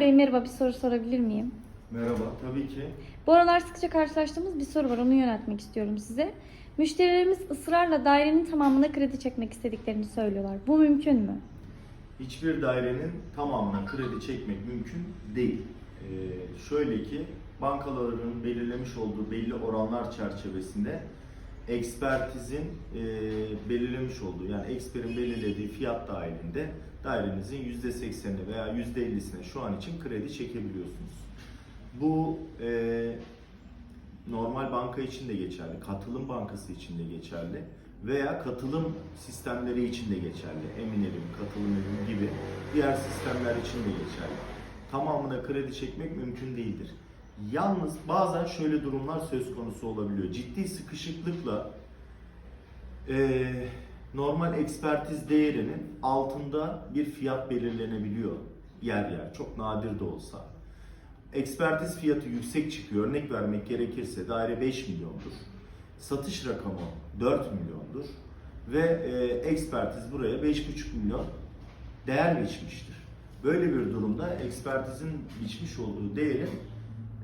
Bey merhaba bir soru sorabilir miyim? Merhaba, tabii ki. Bu aralar sıkça karşılaştığımız bir soru var onu yöneltmek istiyorum size. Müşterilerimiz ısrarla dairenin tamamına kredi çekmek istediklerini söylüyorlar. Bu mümkün mü? Hiçbir dairenin tamamına kredi çekmek mümkün değil. Ee, şöyle ki, bankaların belirlemiş olduğu belli oranlar çerçevesinde ekspertizin e, belirlemiş olduğu, yani eksperin belirlediği fiyat dahilinde dairenizin %80'ini veya %50'sine şu an için kredi çekebiliyorsunuz. Bu e, normal banka için de geçerli, katılım bankası için de geçerli veya katılım sistemleri için de geçerli. Eminönü, katılım evi gibi diğer sistemler için de geçerli. Tamamına kredi çekmek mümkün değildir. Yalnız bazen şöyle durumlar söz konusu olabiliyor. Ciddi sıkışıklıkla eee, normal ekspertiz değerinin altında bir fiyat belirlenebiliyor yer yer. Çok nadir de olsa. Ekspertiz fiyatı yüksek çıkıyor. Örnek vermek gerekirse daire 5 milyondur. Satış rakamı 4 milyondur. Ve e, ekspertiz buraya 5,5 milyon değer biçmiştir. Böyle bir durumda ekspertizin biçmiş olduğu değerin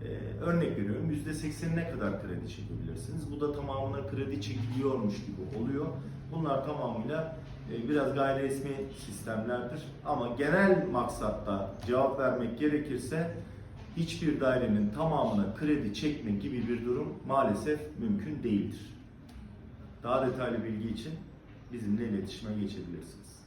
e, örnek veriyorum %80'ine kadar kredi çekebilirsiniz. Bu da tamamına kredi çekiliyormuş gibi oluyor. Bunlar tamamıyla e, biraz gayri resmi sistemlerdir. Ama genel maksatta cevap vermek gerekirse hiçbir dairenin tamamına kredi çekme gibi bir durum maalesef mümkün değildir. Daha detaylı bilgi için bizimle iletişime geçebilirsiniz.